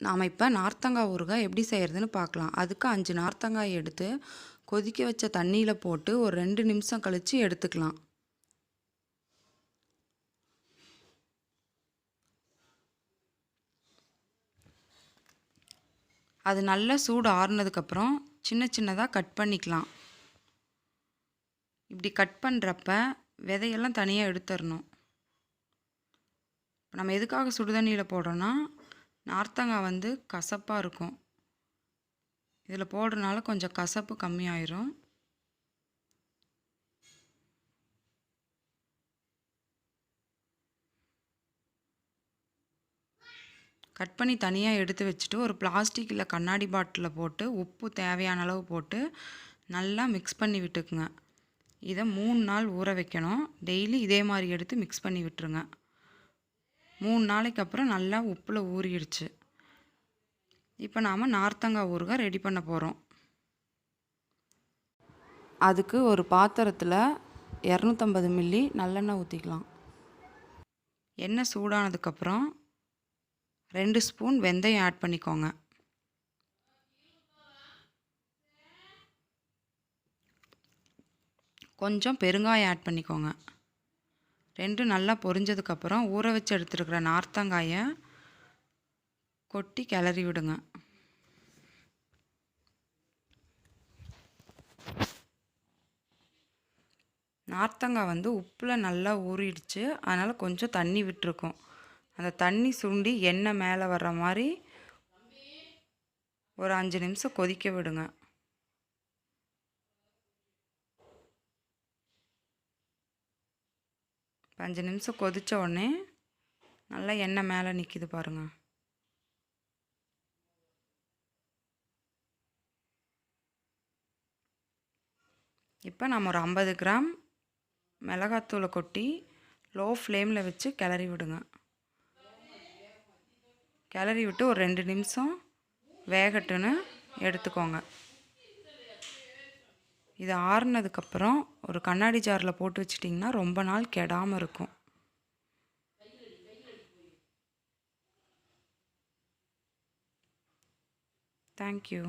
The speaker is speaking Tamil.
நாம் இப்போ நார்த்தங்காய் ஊறுகாய் எப்படி செய்கிறதுன்னு பார்க்கலாம். அதுக்கு அஞ்சு நார்த்தங்காய் எடுத்து கொதிக்க வச்ச தண்ணியில் போட்டு ஒரு ரெண்டு நிமிஷம் கழித்து எடுத்துக்கலாம். அது நல்லா சூடு ஆறுனதுக்கப்புறம் சின்ன சின்னதாக கட் பண்ணிக்கலாம். இப்படி கட் பண்ணுறப்ப விதையெல்லாம் தனியாக எடுத்துடணும் இப்போ நம்ம எதுக்காக சுடுதண்ணியில் போடுறோன்னா நார்த்தங்காய் வந்து கசப்பாக இருக்கும். இதில் போடுறனால கொஞ்சம் கசப்பு கம்மியாயிரும். கட் பண்ணி தனியாக எடுத்து வச்சுட்டு ஒரு பிளாஸ்டிக்கில் கண்ணாடி பாட்டிலில் போட்டு உப்பு தேவையான அளவு போட்டு நல்லா மிக்ஸ் பண்ணி விட்டுக்குங்க. இதை மூணு நாள் ஊற வைக்கணும். டெய்லி இதே மாதிரி எடுத்து மிக்ஸ் பண்ணி விட்டுருங்க. மூணு நாளைக்கு அப்புறம் நல்லா உப்பில் ஊறிடுச்சு. இப்போ நாம் நார்த்தங்காய் ஊறுகாய் ரெடி பண்ண போகிறோம் அதுக்கு ஒரு பாத்திரத்தில் இரநூத்தம்பது மில்லி நல்லெண்ணெய் ஊற்றிக்கலாம் எண்ணெய் சூடானதுக்கப்புறம் ரெண்டு ஸ்பூன் வெந்தயம் ஆட் பண்ணிக்கோங்க. கொஞ்சம் பெருங்காயம் ஆட் பண்ணிக்கோங்க. ரெண்டும் நல்லா பொரிஞ்சதுக்கப்புறம் ஊற வச்சு எடுத்துருக்கிற நார்த்தங்காயை கொட்டி கிளறி விடுங்க. நார்த்தங்காய் வந்து உப்பில் நல்லா ஊறிடுச்சு. அதனால் கொஞ்சம் தண்ணி விட்டுருக்கோம். அந்த தண்ணி சுண்டி எண்ணெய் மேலே வர்ற மாதிரி ஒரு அஞ்சு நிமிஷம் கொதிக்க விடுங்க. அஞ்சு நிமிஷம் கொதித்த உடனே நல்லா எண்ணெய் மேலே நிற்கிது பாருங்கள் இப்போ நம்ம ஒரு ஐம்பது கிராம் மிளகாத்தூளை கொட்டி லோ ஃப்ளேமில் வச்சு கிளறி விடுங்க. கிளறி விட்டு ஒரு ரெண்டு நிமிஷம் வேகட்டுன்னு எடுத்துக்கோங்க. இது ஆறுனதுக்கப்புறம் ஒரு கண்ணாடி ஜாரில் போட்டு வச்சிட்டிங்கன்னா ரொம்ப நாள் கெடாமல் இருக்கும். தேங்க்யூ